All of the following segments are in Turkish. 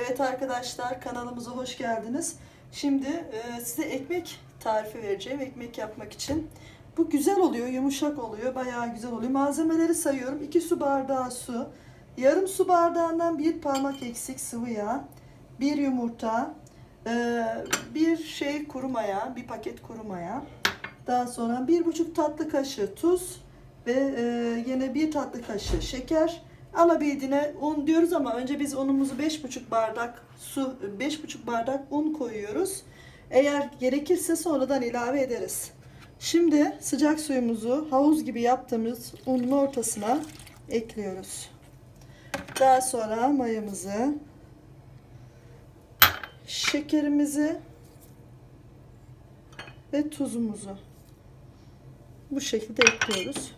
Evet arkadaşlar kanalımıza hoş geldiniz. Şimdi e, size ekmek tarifi vereceğim ekmek yapmak için. Bu güzel oluyor, yumuşak oluyor, bayağı güzel oluyor. Malzemeleri sayıyorum. 2 su bardağı su, yarım su bardağından bir parmak eksik sıvı yağ, bir yumurta, e, bir şey kuru maya, bir paket kuru maya. Daha sonra bir buçuk tatlı kaşığı tuz ve e, yine bir tatlı kaşığı şeker. Alabildiğine un diyoruz ama önce biz unumuzu 5,5 bardak su, 5,5 bardak un koyuyoruz. Eğer gerekirse sonradan ilave ederiz. Şimdi sıcak suyumuzu havuz gibi yaptığımız unun ortasına ekliyoruz. Daha sonra mayamızı, şekerimizi ve tuzumuzu bu şekilde ekliyoruz.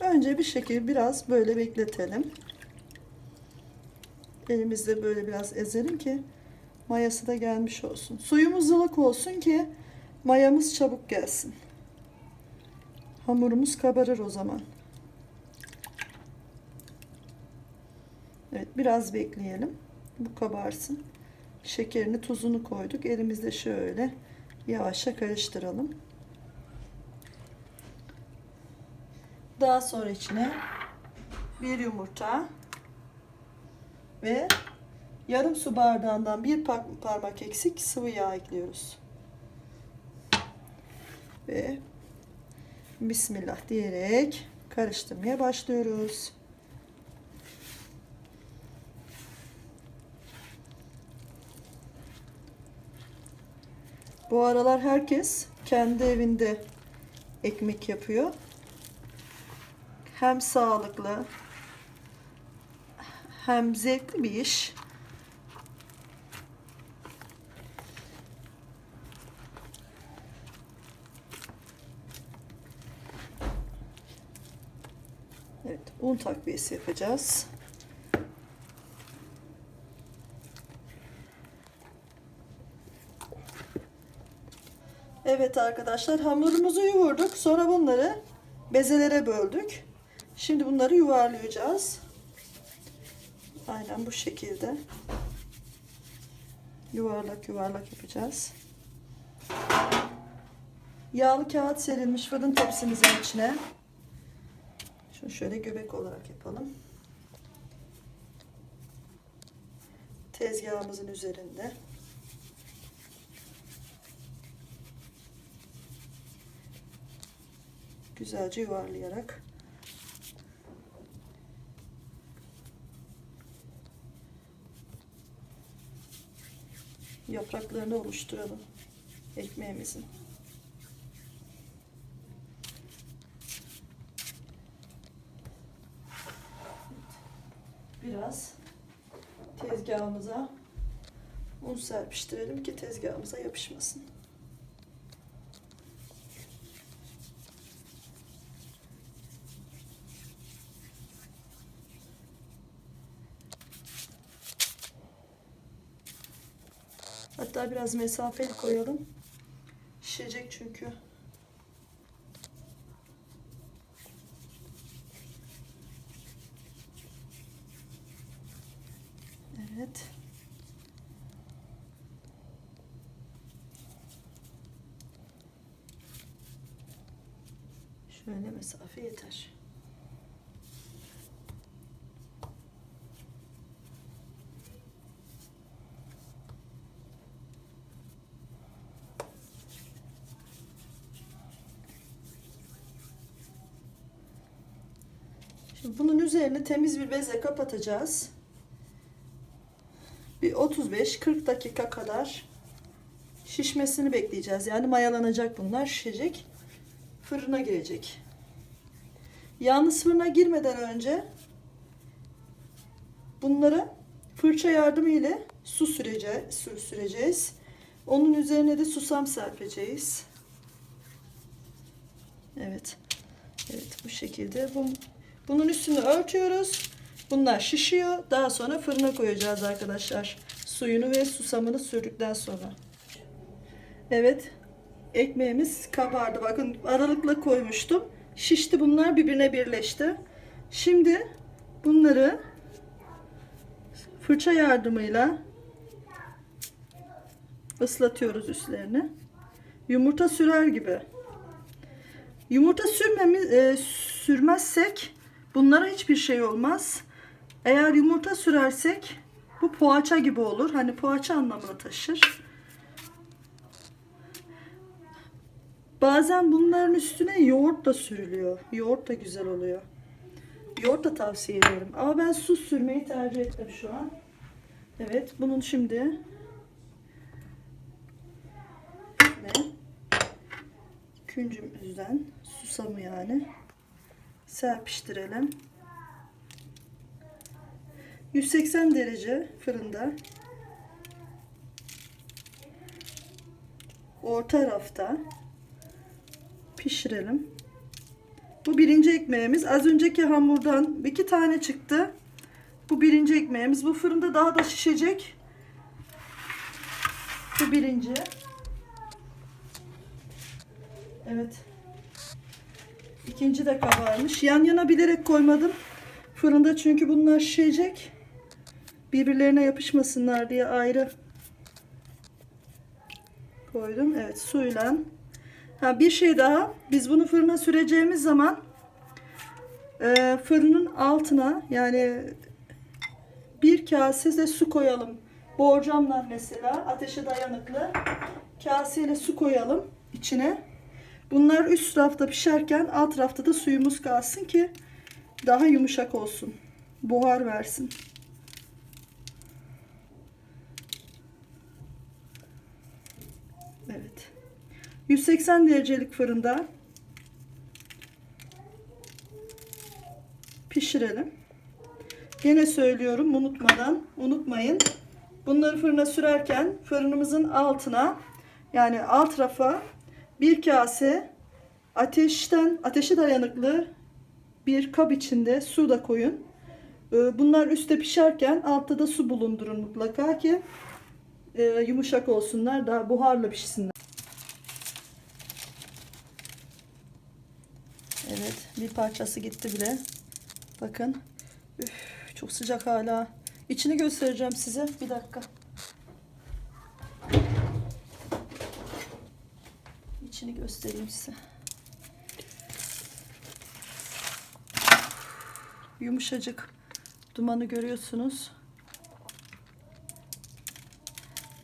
Önce bir şekilde biraz böyle bekletelim. Elimizde böyle biraz ezelim ki mayası da gelmiş olsun. Suyumuz ılık olsun ki mayamız çabuk gelsin. Hamurumuz kabarır o zaman. Evet biraz bekleyelim. Bu kabarsın. Şekerini tuzunu koyduk. Elimizde şöyle yavaşça karıştıralım. Daha sonra içine bir yumurta ve yarım su bardağından bir par- parmak eksik sıvı yağ ekliyoruz. Ve Bismillah diyerek karıştırmaya başlıyoruz. Bu aralar herkes kendi evinde ekmek yapıyor. Hem sağlıklı hem zevkli bir iş. Evet, un takviyesi yapacağız. Evet arkadaşlar hamurumuzu yoğurduk. Sonra bunları bezelere böldük. Şimdi bunları yuvarlayacağız. Aynen bu şekilde. Yuvarlak yuvarlak yapacağız. Yağlı kağıt serilmiş fırın tepsimizin içine. Şunu şöyle göbek olarak yapalım. Tezgahımızın üzerinde. Güzelce yuvarlayarak yapraklarını oluşturalım ekmeğimizin. Biraz tezgahımıza un serpiştirelim ki tezgahımıza yapışmasın. Hatta biraz mesafeli koyalım. Şişecek çünkü. Evet. Şöyle mesafe yeter. Bunun üzerine temiz bir bezle kapatacağız. Bir 35-40 dakika kadar şişmesini bekleyeceğiz. Yani mayalanacak bunlar, şişecek. Fırına girecek. Yalnız fırına girmeden önce bunları fırça yardımı ile su sürece, su süreceğiz. Onun üzerine de susam serpeceğiz. Evet. Evet bu şekilde. Bu, bunun üstünü örtüyoruz. Bunlar şişiyor. Daha sonra fırına koyacağız arkadaşlar. Suyunu ve susamını sürdükten sonra. Evet. Ekmeğimiz kabardı. Bakın aralıkla koymuştum. Şişti bunlar birbirine birleşti. Şimdi bunları fırça yardımıyla ıslatıyoruz üstlerini. Yumurta sürer gibi. Yumurta sürmemiz, e, sürmezsek bunlara hiçbir şey olmaz. Eğer yumurta sürersek bu poğaça gibi olur. Hani poğaça anlamını taşır. Bazen bunların üstüne yoğurt da sürülüyor. Yoğurt da güzel oluyor. Yoğurt da tavsiye ederim. Ama ben su sürmeyi tercih ettim şu an. Evet, bunun şimdi ne? Küncümüzden susamı yani serpiştirelim. 180 derece fırında orta rafta pişirelim. Bu birinci ekmeğimiz. Az önceki hamurdan iki tane çıktı. Bu birinci ekmeğimiz. Bu fırında daha da şişecek. Bu birinci. Evet. İkinci de kabarmış. Yan yana bilerek koymadım. Fırında çünkü bunlar şişecek. Birbirlerine yapışmasınlar diye ayrı koydum. Evet suyla. Ha bir şey daha. Biz bunu fırına süreceğimiz zaman e, fırının altına yani bir kase de su koyalım. Borcamla mesela ateşe dayanıklı kaseyle su koyalım içine. Bunlar üst rafta pişerken alt rafta da suyumuz kalsın ki daha yumuşak olsun. Buhar versin. Evet. 180 derecelik fırında pişirelim. Yine söylüyorum unutmadan unutmayın. Bunları fırına sürerken fırınımızın altına yani alt rafa bir kase ateşten ateşe dayanıklı bir kap içinde su da koyun. Ee, Bunlar üstte pişerken altta da su bulundurun mutlaka ki e, yumuşak olsunlar daha buharla pişsinler. Evet bir parçası gitti bile. Bakın. Üf, çok sıcak hala. İçini göstereceğim size. Bir dakika. İçini göstereyim size. Yumuşacık. Dumanı görüyorsunuz.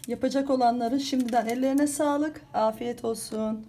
Yapacak olanların şimdiden ellerine sağlık. Afiyet olsun.